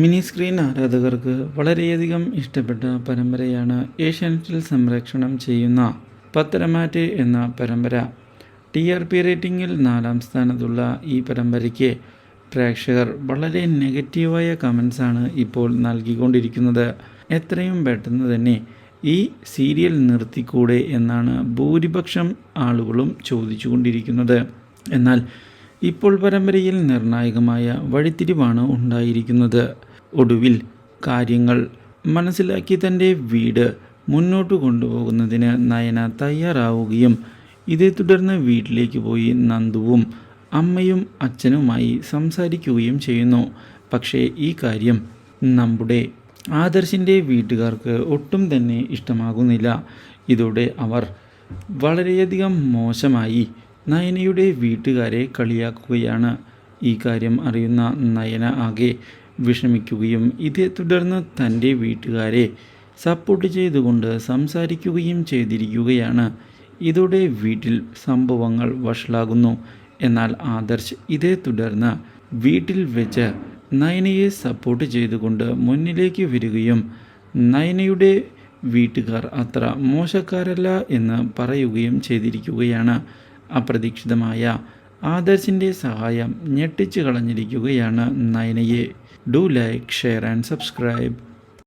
Mini screen ആരാധകർക്ക് വളരെയധികം ഇഷ്ടപ്പെട്ട പരമ്പരയാണ് ഏഷ്യാനെറ്റിൽ സംരക്ഷണം ചെയ്യുന്ന പത്തരമാറ്റ് എന്ന പരമ്പര. ടി ആർ പി റേറ്റിംഗിൽ നാലാം സ്ഥാനത്തുള്ള ഈ പരമ്പരയ്ക്ക് പ്രേക്ഷകർ വളരെ നെഗറ്റീവായ കമൻസാണ് ഇപ്പോൾ നൽകിക്കൊണ്ടിരിക്കുന്നത്. എത്രയും പെട്ടെന്ന് തന്നെ ഈ സീരിയൽ നിർത്തിക്കൂടെ എന്നാണ് ഭൂരിപക്ഷം ആളുകളും ചോദിച്ചുകൊണ്ടിരിക്കുന്നത്. എന്നാൽ ഇപ്പോൾ പരമ്പരയിൽ നിർണായകമായ വഴിത്തിരിവാണ് ഉണ്ടായിരിക്കുന്നത്. ഒടുവിൽ കാര്യങ്ങൾ. മനസ്സിലാക്കി തന്റെ വീട് മുന്നോട്ട് കൊണ്ടുപോകുന്നതിന് നയന തയ്യാറാവുകയും ഇതേ തുടർന്ന് വീട്ടിലേക്ക് പോയി നന്ദുവും അമ്മയും അച്ഛനുമായി സംസാരിക്കുകയും ചെയ്യുന്നു. പക്ഷേ ഈ കാര്യം നമ്മുടെ ആദർശിന്റെ വീട്ടുകാർക്ക് ഒട്ടും തന്നെ ഇഷ്ടമാകുന്നില്ല. ഇതോടെ അവർ വളരെയധികം മോശമായി നയനയുടെ വീട്ടുകാരെ കളിയാക്കുകയാണ്. ഈ കാര്യം അറിയുന്ന നയന ആകെ വിഷമിക്കുകയും ഇതേ തുടർന്ന് തന്റെ വീട്ടുകാരെ സപ്പോർട്ട് ചെയ്തുകൊണ്ട് സംസാരിക്കുകയും ചെയ്തിരിക്കുകയാണ്. ഇതോടെ വീട്ടിൽ സംഭവങ്ങൾ വഷളാകുന്നു. എന്നാൽ ആദർശ് ഇതേ തുടർന്ന് വീട്ടിൽ വെച്ച് നയനയെ സപ്പോർട്ട് ചെയ്തുകൊണ്ട് മുന്നിലേക്ക് വരികയും നയനയുടെ വീട്ടുകാർ അത്ര മോശക്കാരല്ല എന്ന് പറയുകയും ചെയ്തിരിക്കുകയാണ്. അപ്രതീക്ഷിതമായ ആദർശിന്റെ സഹായം ഞെട്ടിച്ചു കളഞ്ഞിരിക്കുകയാണ് നയനയെ. Do like share and subscribe